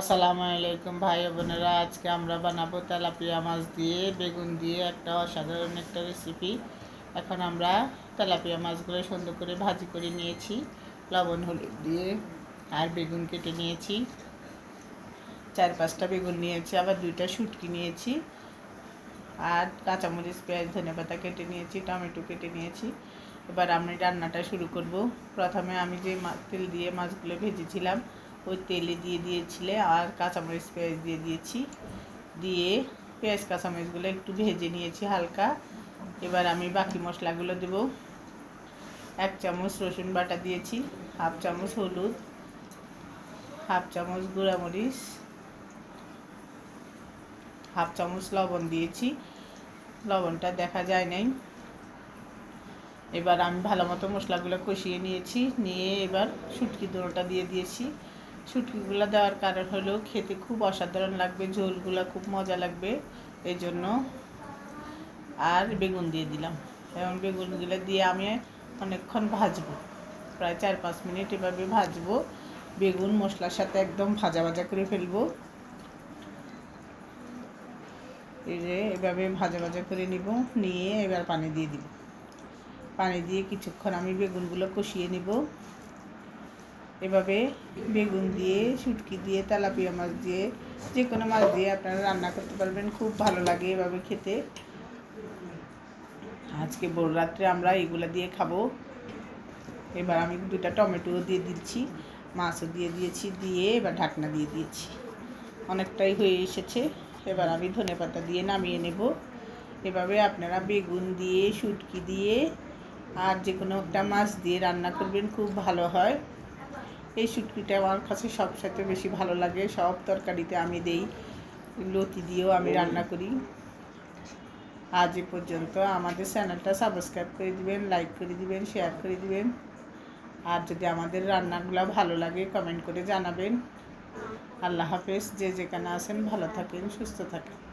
আসসালামু আলাইকুম ভাই বোনেরা, আজকে আমরা বানাবো তেলাপিয়া মাছ দিয়ে, বেগুন দিয়ে একটা অসাধারণ একটা রেসিপি এখন আমরা তেলাপিয়া মাছগুলো সুন্দর করে ভাজি করে নিয়েছি, লবণ হলুদ দিয়ে, আর বেগুন কেটে নিয়েছি। চার পাঁচটা বেগুন নিয়েছি, আবার দুইটা শুটকি নিয়েছি, আর কাঁচামরিচ, পেঁয়াজ, ধনে পাতা কেটে নিয়েছি, টমেটো কেটে নিয়েছি। এবার আমি রান্নাটা শুরু করব। প্রথমে আমি যে তেল দিয়ে মাছগুলো ভেজেছিলাম ওই তেলে দিয়ে দিয়েছিলে আর কাঁচামরিচ, পেঁয়াজ দিয়ে দিয়েছি। দিয়ে পেঁয়াজ, কাঁচামরিচগুলো একটু ভেজে নিয়েছি হালকা। এবার আমি বাকি মশলাগুলো দেব। এক চামচ রসুন বাটা দিয়েছি, হাফ চামচ হলুদ, হাফ চামচ গুঁড়ামরিচ, হাফ চামচ লবণ দিয়েছি। লবণটা দেখা যায় নাই। এবার আমি ভালো মতো মশলাগুলো কষিয়ে নিয়েছি। নিয়ে এবার শুটকি দোনোটা দিয়ে দিয়েছি। শুটকিগুলো দেওয়ার কারণ হলো খেতে খুব অসাধারণ লাগবে, ঝোলগুলো খুব মজা লাগবে এই জন্য আর বেগুন দিয়ে দিলাম। এবং বেগুনগুলো দিয়ে আমি অনেকক্ষণ ভাজবো। প্রায় চার পাঁচ মিনিট এভাবে ভাজবো। বেগুন মশলার সাথে একদম ভাজা ভাজা করে ফেলব। যে এভাবে ভাজা ভাজা করে নিব, নিয়ে এবার পানি দিয়ে দিব। পানি দিয়ে কিছুক্ষণ আমি বেগুনগুলো কষিয়ে নিব। এভাবে বেগুন দিয়ে, শুটকি দিয়ে, তেলাপিয়া মাছ দিয়ে, যে কোনো মাছ দিয়ে আপনারা রান্না করতে পারবেন। খুব ভালো লাগে এভাবে খেতে। আজকে ভোর রাত্রে আমরা এগুলো দিয়ে খাব। এবার আমি দুটা টমেটোও দিয়ে দিচ্ছি, মাছও দিয়ে দিয়েছি, দিয়ে এবার ঢাকনা দিয়ে দিয়েছি। অনেকটাই হয়ে এসেছে। এবার আমি ধনে পাতা দিয়ে নামিয়ে নেব। এভাবে আপনারা বেগুন দিয়ে, শুটকি দিয়ে আর যে কোনো একটা মাছ দিয়ে রান্না করবেন, খুব ভালো হয়। এই শুটকিটা আমার কাছে সব সবসাথে বেশি ভালো লাগে। সব তরকারিতে আমি দেই। লতি দিয়েও আমি রান্না করি। আজ এ পর্যন্ত আমাদের চ্যানেলটা সাবস্ক্রাইব করে দিবেন লাইক করে দিবেন শেয়ার করে দিবেন। আর যদি আমাদের রান্নাগুলো ভালো লাগে কমেন্ট করে জানাবেন। আল্লাহ হাফেজ। যে যেখানে আছেন ভালো থাকেন সুস্থ থাকেন।